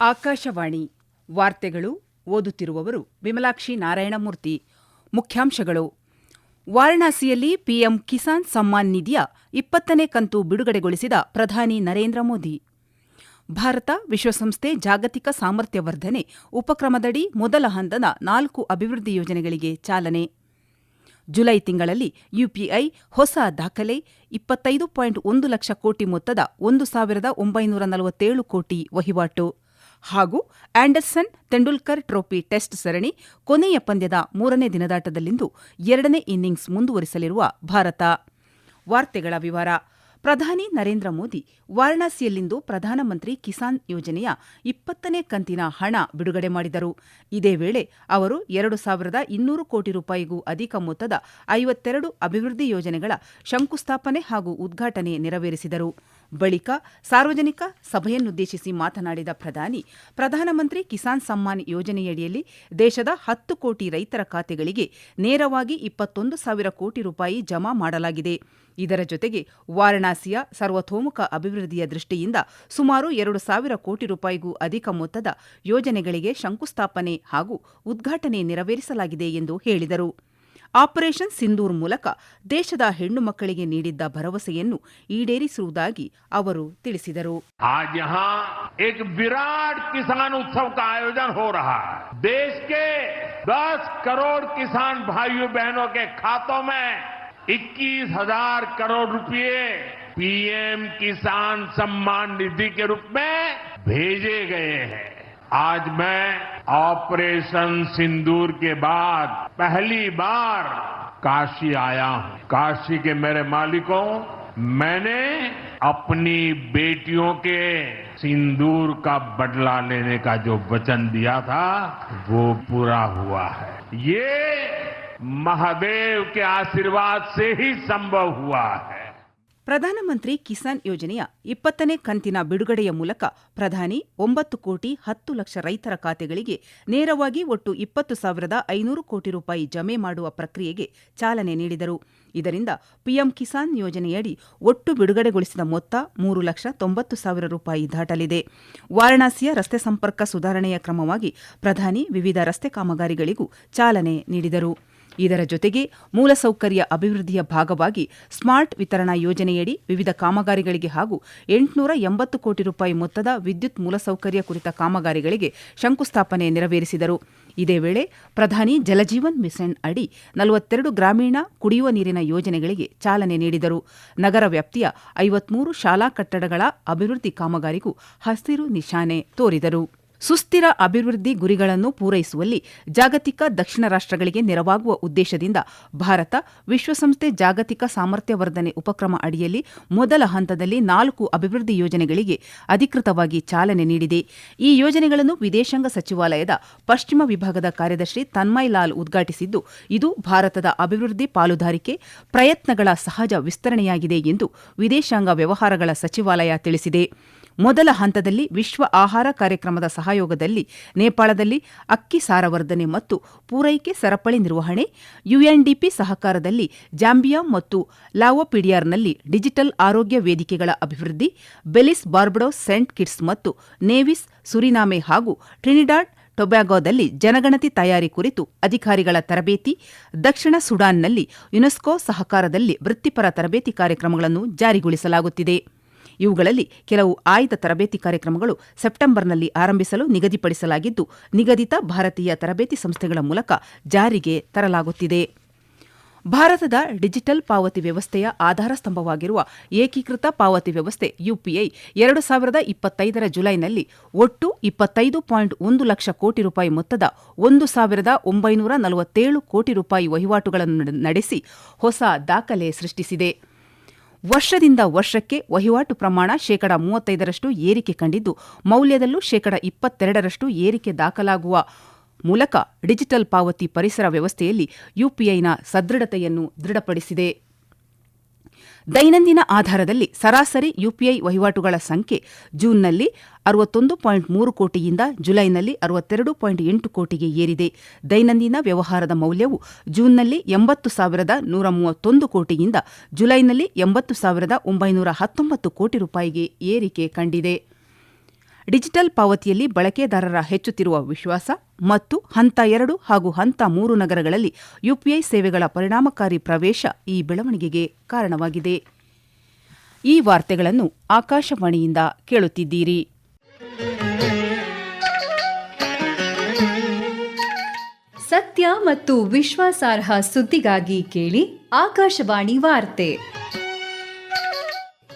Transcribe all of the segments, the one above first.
ಆಕಾಶವಾಣಿ ವಾರ್ತೆಗಳು ಓದುತ್ತಿರುವವರು ವಿಮಲಾಕ್ಷಿ ನಾರಾಯಣಮೂರ್ತಿ. ಮುಖ್ಯಾಂಶಗಳು. ವಾರಣಾಸಿಯಲ್ಲಿ ಪಿಎಂ ಕಿಸಾನ್ ಸಮ್ಮಾನ್ ನಿಧಿಯ ಇಪ್ಪತ್ತನೇ ಕಂತು ಬಿಡುಗಡೆಗೊಳಿಸಿದ ಪ್ರಧಾನಿ ನರೇಂದ್ರ ಮೋದಿ. ಭಾರತ ವಿಶ್ವಸಂಸ್ಥೆ ಜಾಗತಿಕ ಸಾಮರ್ಥ್ಯ ವರ್ಧನೆ ಉಪಕ್ರಮದಡಿ ಮೊದಲ ಹಂತದ ನಾಲ್ಕು ಅಭಿವೃದ್ಧಿ ಯೋಜನೆಗಳಿಗೆ ಚಾಲನೆ. ಜುಲೈ ತಿಂಗಳಲ್ಲಿ ಯುಪಿಐ ಹೊಸ ದಾಖಲೆ ಇಪ್ಪತ್ತೈದು ಪಾಯಿಂಟ್ ಒಂದು ಲಕ್ಷ ಕೋಟಿ ಮೊತ್ತದ ಒಂದು ಸಾವಿರದ ಒಂಬೈನೂರ ನಲವತ್ತೇಳು ಕೋಟಿ ವಹಿವಾಟು. ಹಾಗೂ ಆಂಡರ್ಸನ್ ತೆಂಡೂಲ್ಕರ್ ಟ್ರೋಫಿ ಟೆಸ್ಟ್ ಸರಣಿ ಕೊನೆಯ ಪಂದ್ಯದ ಮೂರನೇ ದಿನದಾಟದಲ್ಲಿಂದು ಎರಡನೇ ಇನ್ನಿಂಗ್ಸ್ ಮುಂದುವರಿಸಲಿರುವ ಭಾರತ. ವಾರ್ತೆಗಳ ವಿವರ. ಪ್ರಧಾನಿ ನರೇಂದ್ರ ಮೋದಿ ವಾರಣಾಸಿಯಲ್ಲಿಂದು ಪ್ರಧಾನಮಂತ್ರಿ ಕಿಸಾನ್ ಯೋಜನೆಯ ಇಪ್ಪತ್ತನೇ ಕಂತಿನ ಹಣ ಬಿಡುಗಡೆ ಮಾಡಿದರು. ಇದೇ ವೇಳೆ ಅವರು ಎರಡು ಸಾವಿರದ ಇನ್ನೂರು ಕೋಟಿ ರೂಪಾಯಿಗೂ ಅಧಿಕ ಮೊತ್ತದ ಐವತ್ತೆರಡು ಅಭಿವೃದ್ಧಿ ಯೋಜನೆಗಳ ಶಂಕುಸ್ಥಾಪನೆ ಹಾಗೂ ಉದ್ಘಾಟನೆ ನೆರವೇರಿಸಿದರು. ಬಳಿಕ ಸಾರ್ವಜನಿಕ ಸಭೆಯನ್ನುದ್ದೇಶಿಸಿ ಮಾತನಾಡಿದ ಪ್ರಧಾನಿ, ಪ್ರಧಾನಮಂತ್ರಿ ಕಿಸಾನ್ ಸಮ್ಮಾನ್ ಯೋಜನೆಯಡಿಯಲ್ಲಿ ದೇಶದ ಹತ್ತು ಕೋಟಿ ರೈತರ ಖಾತೆಗಳಿಗೆ ನೇರವಾಗಿ ಇಪ್ಪತ್ತೊಂದು ಸಾವಿರ ಕೋಟಿ ರೂಪಾಯಿ ಜಮಾ ಮಾಡಲಾಗಿದೆ. ಇದರ ಜೊತೆಗೆ ವಾರಣಾಸಿಯ ಸರ್ವತೋಮುಖ ಅಭಿವೃದ್ಧಿಯ ದೃಷ್ಟಿಯಿಂದ ಸುಮಾರು ಎರಡು ಸಾವಿರ ಕೋಟಿ ರೂಪಾಯಿಗೂ ಅಧಿಕ ಮೊತ್ತದ ಯೋಜನೆಗಳಿಗೆ ಶಂಕುಸ್ಥಾಪನೆ ಹಾಗೂ ಉದ್ಘಾಟನೆ ನೆರವೇರಿಸಲಾಗಿದೆ ಎಂದು ಹೇಳಿದರು. ಆಪರೇಷನ್ ಸಿಂಧೂರ್ ಮೂಲಕ ದೇಶದ ಹೆಣ್ಣು ಮಕ್ಕಳಿಗೆ ನೀಡಿದ್ದ ಭರವಸೆಯನ್ನು ಈಡೇರಿಸುವುದಾಗಿ ಅವರು ತಿಳಿಸಿದರು आज यहाँ एक विराट किसान उत्सव का आयोजन हो रहा है देश के 10 करोड़ किसान भाइयों बहनों के खातों में 21 हजार करोड़ रुपए पीएम किसान सम्मान निधि के रूप में भेजे गए हैं आज मैं ऑपरेशन सिंदूर के बाद पहली बार काशी आया हूँ। काशी के मेरे मालिकों, मैंने अपनी बेटियों के सिंदूर का बदला लेने का जो वचन दिया था, वो पूरा हुआ है। ये महादेव के आशीर्वाद से ही संभव हुआ है। ಪ್ರಧಾನಮಂತ್ರಿ ಕಿಸಾನ್ ಯೋಜನೆಯ ಇಪ್ಪತ್ತನೇ ಕಂತಿನ ಬಿಡುಗಡೆಯ ಮೂಲಕ ಪ್ರಧಾನಿ ಒಂಬತ್ತು ಕೋಟಿ ಹತ್ತು ಲಕ್ಷ ರೈತರ ಖಾತೆಗಳಿಗೆ ನೇರವಾಗಿ ಒಟ್ಟು ಇಪ್ಪತ್ತು ಸಾವಿರದ ಐನೂರು ಕೋಟಿ ರೂಪಾಯಿ ಜಮೆ ಮಾಡುವ ಪ್ರಕ್ರಿಯೆಗೆ ಚಾಲನೆ ನೀಡಿದರು. ಇದರಿಂದ ಪಿಎಂ ಕಿಸಾನ್ ಯೋಜನೆಯಡಿ ಒಟ್ಟು ಬಿಡುಗಡೆಗೊಳಿಸಿದ ಮೊತ್ತ ಮೂರು ಲಕ್ಷ ತೊಂಬತ್ತು ಸಾವಿರ ರೂಪಾಯಿ ದಾಟಲಿದೆ. ವಾರಣಾಸಿಯ ರಸ್ತೆ ಸಂಪರ್ಕ ಸುಧಾರಣೆಯ ಕ್ರಮವಾಗಿ ಪ್ರಧಾನಿ ವಿವಿಧ ರಸ್ತೆ ಕಾಮಗಾರಿಗಳಿಗೂ ಚಾಲನೆ ನೀಡಿದರು. ಇದರ ಜೊತೆಗೆ ಮೂಲಸೌಕರ್ಯ ಅಭಿವೃದ್ಧಿಯ ಭಾಗವಾಗಿ ಸ್ಮಾರ್ಟ್ ವಿತರಣಾ ಯೋಜನೆಯಡಿ ವಿವಿಧ ಕಾಮಗಾರಿಗಳಿಗೆ ಹಾಗೂ ಎಂಟುನೂರ ಎಂಬತ್ತು ಕೋಟಿ ರೂಪಾಯಿ ಮೊತ್ತದ ವಿದ್ಯುತ್ ಮೂಲಸೌಕರ್ಯ ಕುರಿತ ಕಾಮಗಾರಿಗಳಿಗೆ ಶಂಕುಸ್ಥಾಪನೆ ನೆರವೇರಿಸಿದರು. ಇದೇ ವೇಳೆ ಪ್ರಧಾನಿ ಜಲಜೀವನ್ ಮಿಷನ್ ಅಡಿ ನಲವತ್ತೆರಡು ಗ್ರಾಮೀಣ ಕುಡಿಯುವ ನೀರಿನ ಯೋಜನೆಗಳಿಗೆ ಚಾಲನೆ ನೀಡಿದರು. ನಗರ ವ್ಯಾಪ್ತಿಯ ಐವತ್ಮೂರು ಶಾಲಾ ಕಟ್ಟಡಗಳ ಅಭಿವೃದ್ಧಿ ಕಾಮಗಾರಿಗೂ ಹಸಿರು ನಿಶಾನೆ ತೋರಿದರು. ಸುಸ್ಥಿರ ಅಭಿವೃದ್ಧಿ ಗುರಿಗಳನ್ನು ಪೂರೈಸುವಲ್ಲಿ ಜಾಗತಿಕ ದಕ್ಷಿಣ ರಾಷ್ಟ್ರಗಳಿಗೆ ನೆರವಾಗುವ ಉದ್ದೇಶದಿಂದ ಭಾರತ ವಿಶ್ವಸಂಸ್ಥೆ ಜಾಗತಿಕ ಸಾಮರ್ಥ್ಯ ವರ್ಧನೆ ಉಪಕ್ರಮ ಅಡಿಯಲ್ಲಿ ಮೊದಲ ಹಂತದಲ್ಲಿ ನಾಲ್ಕು ಅಭಿವೃದ್ಧಿ ಯೋಜನೆಗಳಿಗೆ ಅಧಿಕೃತವಾಗಿ ಚಾಲನೆ ನೀಡಿದೆ. ಈ ಯೋಜನೆಗಳನ್ನು ವಿದೇಶಾಂಗ ಸಚಿವಾಲಯದ ಪಶ್ಚಿಮ ವಿಭಾಗದ ಕಾರ್ಯದರ್ಶಿ ತನ್ಮಯ್ ಲಾಲ್ ಉದ್ಘಾಟಿಸಿದ್ದು, ಇದು ಭಾರತದ ಅಭಿವೃದ್ಧಿ ಪಾಲುದಾರಿಕೆ, ಪ್ರಯತ್ನಗಳ ಸಹಜ ವಿಸ್ತರಣೆಯಾಗಿದೆ ಎಂದು ವಿದೇಶಾಂಗ ವ್ಯವಹಾರಗಳ ಸಚಿವಾಲಯ ತಿಳಿಸಿದೆ. ಮೊದಲ ಹಂತದಲ್ಲಿ ವಿಶ್ವ ಆಹಾರ ಕಾರ್ಯಕ್ರಮದ ಸಹಯೋಗದಲ್ಲಿ ನೇಪಾಳದಲ್ಲಿ ಅಕ್ಕಿ ಸಾರವರ್ಧನೆ ಮತ್ತು ಪೂರೈಕೆ ಸರಪಳಿ ನಿರ್ವಹಣೆ, ಯುಎನ್ಡಿಪಿ ಸಹಕಾರದಲ್ಲಿ ಜಾಂಬಿಯಾ ಮತ್ತು ಲಾವೋಪಿಡಿಯಾರ್ನಲ್ಲಿ ಡಿಜಿಟಲ್ ಆರೋಗ್ಯ ವೇದಿಕೆಗಳ ಅಭಿವೃದ್ಧಿ, ಬೆಲಿಸ್ ಬಾರ್ಬಡೋಸ್ ಸೆಂಟ್ ಕಿಟ್ಸ್ ಮತ್ತು ನೇವಿಸ್ ಸುರಿನಾಮೆ ಹಾಗೂ ಟ್ರಿನಿಡಾಡ್ ಟೊಬ್ಯಾಗೊದಲ್ಲಿ ಜನಗಣತಿ ತಯಾರಿ ಕುರಿತು ಅಧಿಕಾರಿಗಳ ತರಬೇತಿ, ದಕ್ಷಿಣ ಸುಡಾನ್ನಲ್ಲಿ ಯುನೆಸ್ಕೋ ಸಹಕಾರದಲ್ಲಿ ವೃತ್ತಿಪರ ತರಬೇತಿ ಕಾರ್ಯಕ್ರಮಗಳನ್ನು ಜಾರಿಗೊಳಿಸಲಾಗುತ್ತಿದೆ. ಇವುಗಳಲ್ಲಿ ಕೆಲವು ಆಯ್ದ ತರಬೇತಿ ಕಾರ್ಯಕ್ರಮಗಳು ಸೆಪ್ಟೆಂಬರ್ನಲ್ಲಿ ಆರಂಭಿಸಲು ನಿಗದಿಪಡಿಸಲಾಗಿದ್ದು, ನಿಗದಿತ ಭಾರತೀಯ ತರಬೇತಿ ಸಂಸ್ಥೆಗಳ ಮೂಲಕ ಜಾರಿಗೆ ತರಲಾಗುತ್ತಿದೆ. ಭಾರತದ ಡಿಜಿಟಲ್ ಪಾವತಿ ವ್ಯವಸ್ಥೆಯ ಆಧಾರ ಸ್ತಂಭವಾಗಿರುವ ಏಕೀಕೃತ ಪಾವತಿ ವ್ಯವಸ್ಥೆ ಯುಪಿಐ ಎರಡು ಸಾವಿರದ ಇಪ್ಪತ್ತೈದರ ಜುಲೈನಲ್ಲಿ ಒಟ್ಟು ಇಪ್ಪತ್ತೈದು ಪಾಯಿಂಟ್ ಒಂದು ಲಕ್ಷ ಕೋಟಿ ರೂಪಾಯಿ ಮೊತ್ತದ ಒಂದು ಸಾವಿರದ ಒಂಬೈನೂರ ನಲವತ್ತೇಳು ಕೋಟಿ ರೂಪಾಯಿ ವಹಿವಾಟುಗಳನ್ನು ನಡೆಸಿ ಹೊಸ ದಾಖಲೆ ಸೃಷ್ಟಿಸಿದೆ. ವರ್ಷದಿಂದ ವರ್ಷಕ್ಕೆ ವಹಿವಾಟು ಪ್ರಮಾಣ ಶೇಕಡ ಮೂವತ್ತೈದರಷ್ಟು ಏರಿಕೆ ಕಂಡಿದ್ದು, ಮೌಲ್ಯದಲ್ಲೂ ಶೇಕಡ ಇಪ್ಪತ್ತೆರಡರಷ್ಟು ಏರಿಕೆ ದಾಖಲಾಗುವ ಮೂಲಕ ಡಿಜಿಟಲ್ ಪಾವತಿ ಪರಿಸರ ವ್ಯವಸ್ಥೆಯಲ್ಲಿ ಯುಪಿಐನ ಸದೃಢತೆಯನ್ನು ದೃಢಪಡಿಸಿದೆ. ದೈನಂದಿನ ಆಧಾರದಲ್ಲಿ ಸರಾಸರಿ ಯುಪಿಐ ವಹಿವಾಟುಗಳ ಸಂಖ್ಯೆ ಜೂನ್ನಲ್ಲಿ ಅರವತ್ತೊಂದು ಪಾಯಿಂಟ್ ಮೂರು ಕೋಟಿಯಿಂದ ಜುಲೈನಲ್ಲಿ ಅರವತ್ತೆರಡು ಪಾಯಿಂಟ್ ಎಂಟು ಕೋಟಿಗೆ ಏರಿದೆ. ದೈನಂದಿನ ವ್ಯವಹಾರದ ಮೌಲ್ಯವು ಜೂನ್ನಲ್ಲಿ ಎಂಬತ್ತು ಸಾವಿರದ ನೂರ ಮೂವತ್ತೊಂದು ಕೋಟಿಯಿಂದ ಜುಲೈನಲ್ಲಿ ಎಂಬತ್ತು ಸಾವಿರದ ಒಂಬೈನೂರ ಹತ್ತೊಂಬತ್ತು ಕೋಟಿ ರೂಪಾಯಿಗೆ ಏರಿಕೆ ಕಂಡಿದೆ. ಡಿಜಿಟಲ್ ಪಾವತಿಯಲ್ಲಿ ಬಳಕೆದಾರರ ಹೆಚ್ಚುತ್ತಿರುವ ವಿಶ್ವಾಸ ಮತ್ತು ಹಂತ ಎರಡು ಹಾಗೂ ಹಂತ ಮೂರು ನಗರಗಳಲ್ಲಿ ಯುಪಿಐ ಸೇವೆಗಳ ಪರಿಣಾಮಕಾರಿ ಪ್ರವೇಶ ಈ ಬೆಳವಣಿಗೆಗೆ ಕಾರಣವಾಗಿದೆ. ಈ ವಾರ್ತೆಗಳನ್ನು ಆಕಾಶವಾಣಿಯಿಂದ ಕೇಳುತ್ತಿದ್ದೀರಿ. ಸತ್ಯ ಮತ್ತು ವಿಶ್ವಾಸಾರ್ಹ ಸುದ್ದಿಗಾಗಿ ಕೇಳಿ ಆಕಾಶವಾಣಿ ವಾರ್ತೆ.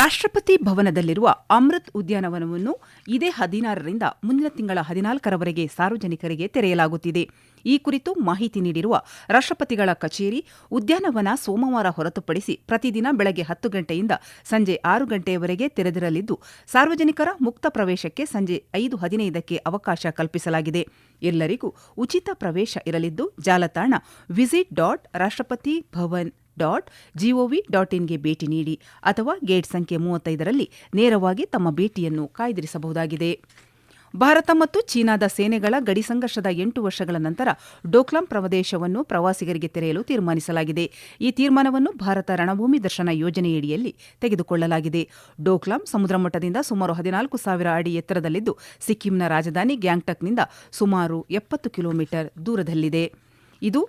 ರಾಷ್ಟ್ರಪತಿ ಭವನದಲ್ಲಿರುವ ಅಮೃತ್ ಉದ್ಯಾನವನವನ್ನು ಇದೇ ಹದಿನಾರರಿಂದ ಮುಂದಿನ ತಿಂಗಳ ಹದಿನಾಲ್ಕರವರೆಗೆ ಸಾರ್ವಜನಿಕರಿಗೆ ತೆರೆಯಲಾಗುತ್ತಿದೆ. ಈ ಕುರಿತು ಮಾಹಿತಿ ನೀಡಿರುವ ರಾಷ್ಟ್ರಪತಿಗಳ ಕಚೇರಿ ಉದ್ಯಾನವನ ಸೋಮವಾರ ಹೊರತುಪಡಿಸಿ ಪ್ರತಿದಿನ ಬೆಳಗ್ಗೆ ಹತ್ತು ಗಂಟೆಯಿಂದ ಸಂಜೆ ಆರು ಗಂಟೆಯವರೆಗೆ ತೆರೆದಿರಲಿದ್ದು, ಸಾರ್ವಜನಿಕರ ಮುಕ್ತ ಪ್ರವೇಶಕ್ಕೆ ಸಂಜೆ ಐದು ಹದಿನೈದಕ್ಕೆ ಅವಕಾಶ ಕಲ್ಪಿಸಲಾಗಿದೆ. ಎಲ್ಲರಿಗೂ ಉಚಿತ ಪ್ರವೇಶ ಇರಲಿದ್ದು, ಜಾಲತಾಣ visit dot Rashtrapati Bhavan dot G O V dot ಇನ್ಗೆ ಭೇಟಿ ನೀಡಿ ಅಥವಾ ಗೇಟ್ ಸಂಖ್ಯೆ ಮೂವತ್ತೈದರಲ್ಲಿ ನೇರವಾಗಿ ತಮ್ಮ ಭೇಟಿಯನ್ನು ಕಾಯ್ದಿರಿಸಬಹುದಾಗಿದೆ. ಭಾರತ ಮತ್ತು ಚೀನಾದ ಸೇನೆಗಳ ಗಡಿ ಸಂಘರ್ಷದ ಎಂಟು ವರ್ಷಗಳ ನಂತರ ಡೋಕ್ಲಾಂ ಪ್ರದೇಶವನ್ನು ಪ್ರವಾಸಿಗರಿಗೆ ತೆರೆಯಲು ತೀರ್ಮಾನಿಸಲಾಗಿದೆ. ಈ ತೀರ್ಮಾನವನ್ನು ಭಾರತ ರಣಭೂಮಿ ದರ್ಶನ ಯೋಜನೆಯಡಿಯಲ್ಲಿ ತೆಗೆದುಕೊಳ್ಳಲಾಗಿದೆ. ಡೋಕ್ಲಾಂ ಸಮುದ್ರ ಮಟ್ಟದಿಂದ ಸುಮಾರು ಹದಿನಾಲ್ಕು ಸಾವಿರ ಅಡಿ ಎತ್ತರದಲ್ಲಿದ್ದು, ಸಿಕ್ಕಿಂನ ರಾಜಧಾನಿ ಗ್ಯಾಂಗ್ಟಕ್ನಿಂದ ಸುಮಾರು ಎಪ್ಪತ್ತು ಕಿಲೋಮೀಟರ್ ದೂರದಲ್ಲಿದೆ. ಇದು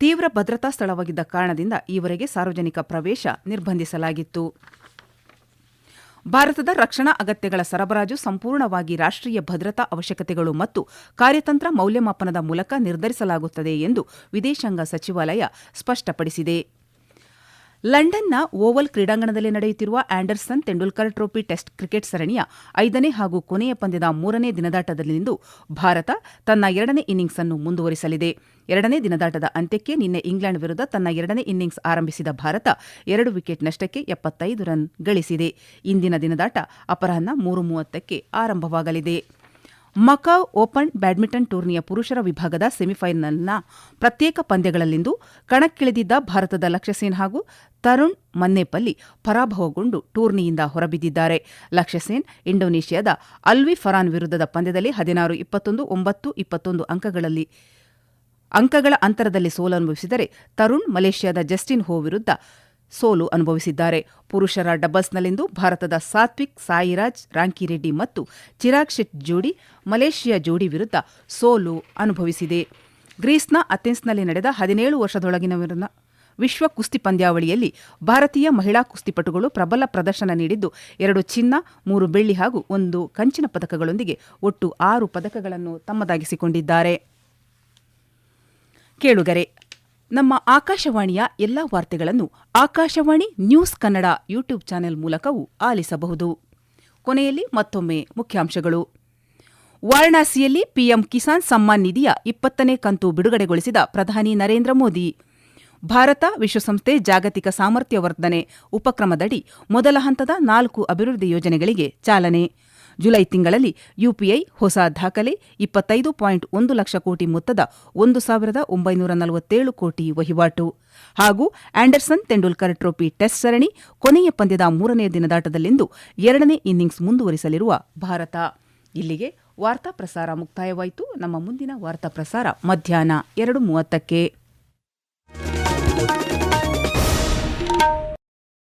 ತೀವ್ರ ಭದ್ರತಾ ಸ್ಥಳವಾಗಿದ್ದ ಕಾರಣದಿಂದ ಈವರೆಗೆ ಸಾರ್ವಜನಿಕ ಪ್ರವೇಶ ನಿರ್ಬಂಧಿಸಲಾಗಿತ್ತು. ಭಾರತದ ರಕ್ಷಣಾ ಅಗತ್ಯಗಳ ಸರಬರಾಜು ಸಂಪೂರ್ಣವಾಗಿ ರಾಷ್ಟ್ರೀಯ ಭದ್ರತಾ ಅವಶ್ಯಕತೆಗಳು ಮತ್ತು ಕಾರ್ಯತಂತ್ರ ಮೌಲ್ಯಮಾಪನದ ಮೂಲಕ ನಿರ್ಧರಿಸಲಾಗುತ್ತದೆ ಎಂದು ವಿದೇಶಾಂಗ ಸಚಿವಾಲಯ ಸ್ಪಷ್ಟಪಡಿಸಿದೆ. ಲಂಡನ್ನ ಓವಲ್ ಕ್ರೀಡಾಂಗಣದಲ್ಲಿ ನಡೆಯುತ್ತಿರುವ Anderson Tendulkar trophy test cricket ಸರಣಿಯ ಐದನೇ ಹಾಗೂ ಕೊನೆಯ ಪಂದ್ಯದ ಮೂರನೇ ದಿನದಾಟದಲ್ಲಿಂದು ಭಾರತ ತನ್ನ ಎರಡನೇ ಇನ್ನಿಂಗ್ಸ್ ಅನ್ನು ಮುಂದುವರಿಸಲಿದೆ. ಎರಡನೇ ದಿನದಾಟದ ಅಂತ್ಯಕ್ಕೆ ನಿನ್ನೆ ಇಂಗ್ಲೆಂಡ್ ವಿರುದ್ಧ ತನ್ನ ಎರಡನೇ ಇನ್ನಿಂಗ್ಸ್ ಆರಂಭಿಸಿದ ಭಾರತ ಎರಡು ವಿಕೆಟ್ ನಷ್ಟಕ್ಕೆ ಎಪ್ಪತ್ತೈದು ರನ್ ಗಳಿಸಿದೆ. ಇಂದಿನ ದಿನದಾಟ ಅಪರಾಹ್ನ ಮೂರು ಮೂವತ್ತಕ್ಕೆ ಆರಂಭವಾಗಲಿದೆ. ಮಕಾವ್ ಓಪನ್ ಬ್ಯಾಡ್ಮಿಂಟನ್ ಟೂರ್ನಿಯ ಪುರುಷರ ವಿಭಾಗದ ಸೆಮಿಫೈನಲ್ನ ಪ್ರತ್ಯೇಕ ಪಂದ್ಯಗಳಲ್ಲಿಂದು ಕಣಕ್ಕಿಳಿದಿದ್ದ ಭಾರತದ ಲಕ್ಷ್ಯಸೇನ್ ಹಾಗೂ ತರುಣ್ ಮನ್ನೇಪಲ್ಲಿ ಪರಾಭವಗೊಂಡು ಟೂರ್ನಿಯಿಂದ ಹೊರಬಿದ್ದಿದ್ದಾರೆ. ಲಕ್ಷ್ಯಸೇನ್ ಇಂಡೋನೇಷ್ಯಾದ ಅಲ್ವಿ ಫರಾನ್ ವಿರುದ್ಧದ ಪಂದ್ಯದಲ್ಲಿ ಹದಿನಾರು ಇಪ್ಪತ್ತೊಂದು, ಒಂಬತ್ತು, ಇಪ್ಪತ್ತೊಂದು ಅಂಕಗಳಲ್ಲಿ ಅಂಕಗಳ ಅಂತರದಲ್ಲಿ ಸೋಲು ಅನುಭವಿಸಿದರೆ ತರುಣ್ ಮಲೇಷ್ಯಾದ ಜಸ್ಟಿನ್ ಹೋ ವಿರುದ್ಧ ಸೋಲು ಅನುಭವಿಸಿದ್ದಾರೆ. ಪುರುಷರ ಡಬಲ್ಸ್ನಲ್ಲಿಂದು ಭಾರತದ ಸಾತ್ವಿಕ್ ಸಾಯಿರಾಜ್ ರಾಂಕಿರೆಡ್ಡಿ ಮತ್ತು ಚಿರಾಗ್ ಶೆಟ್ ಜೋಡಿ, ಮಲೇಷ್ಯಾ ಜೋಡಿ ವಿರುದ್ಧ ಸೋಲು ಅನುಭವಿಸಿದೆ. ಗ್ರೀಸ್ನ ಅಥೆನ್ಸ್ನಲ್ಲಿ ನಡೆದ ಹದಿನೇಳು ವರ್ಷದೊಳಗಿನವರನ್ನ ವಿಶ್ವ ಕುಸ್ತಿ ಪಂದ್ಯಾವಳಿಯಲ್ಲಿ ಭಾರತೀಯ ಮಹಿಳಾ ಕುಸ್ತಿಪಟುಗಳು ಪ್ರಬಲ ಪ್ರದರ್ಶನ ನೀಡಿದ್ದು, ಎರಡು ಚಿನ್ನ, ಮೂರು ಬೆಳ್ಳಿ ಹಾಗೂ ಒಂದು ಕಂಚಿನ ಪದಕಗಳೊಂದಿಗೆ ಒಟ್ಟು ಆರು ಪದಕಗಳನ್ನು ತಮ್ಮದಾಗಿಸಿಕೊಂಡಿದ್ದಾರೆ. ಕೇಳುಗರೆ, ನಮ್ಮ ಆಕಾಶವಾಣಿಯ ಎಲ್ಲಾ ವಾರ್ತೆಗಳನ್ನು Akashvani news Kannada YouTube channel ಮೂಲಕವೂ ಆಲಿಸಬಹುದು. ಕೊನೆಯಲ್ಲಿ ಮತ್ತೊಮ್ಮೆ ಮುಖ್ಯಾಂಶಗಳು. ವಾರಣಾಸಿಯಲ್ಲಿ ಪಿಎಂ ಕಿಸಾನ್ ಸಮ್ಮಾನ್ ನಿಧಿಯ ಇಪ್ಪತ್ತನೇ ಕಂತು ಬಿಡುಗಡೆಗೊಳಿಸಿದ ಪ್ರಧಾನಿ ನರೇಂದ್ರ ಮೋದಿ. ಭಾರತ ವಿಶ್ವಸಂಸ್ಥೆ ಜಾಗತಿಕ ಸಾಮರ್ಥ್ಯ ವರ್ಧನೆ ಉಪಕ್ರಮದಡಿ ಮೊದಲ ಹಂತದ ನಾಲ್ಕು ಅಭಿವೃದ್ಧಿ ಯೋಜನೆಗಳಿಗೆ ಚಾಲನೆ. ಜುಲೈ ತಿಂಗಳಲ್ಲಿ ಯುಪಿಐ ಹೊಸ ದಾಖಲೆ, ಇಪ್ಪತ್ತೈದು ಪಾಯಿಂಟ್ ಒಂದು ಲಕ್ಷ ಕೋಟಿ ಮೊತ್ತದ ಒಂದು ಸಾವಿರದ ಒಂಬೈನೂರ ನಲವತ್ತೇಳು ಕೋಟಿ ವಹಿವಾಟು. ಹಾಗೂ ಆಂಡರ್ಸನ್ ತೆಂಡೂಲ್ಕರ್ ಟ್ರೋಫಿ ಟೆಸ್ಟ್ ಸರಣಿ ಕೊನೆಯ ಪಂದ್ಯದ ಮೂರನೇ ದಿನದಾಟದಲ್ಲಿಂದು ಎರಡನೇ ಇನ್ನಿಂಗ್ಸ್ ಮುಂದುವರಿಸಲಿರುವ ಭಾರತ. ಇಲ್ಲಿಗೆ ವಾರ್ತಾ ಪ್ರಸಾರ ಮುಕ್ತಾಯವಾಯಿತು. ನಮ್ಮ ಮುಂದಿನ ವಾರ್ತಾ ಪ್ರಸಾರ ಮಧ್ಯಾಹ್ನ ಎರಡು ಮೂವತ್ತಕ್ಕೆ.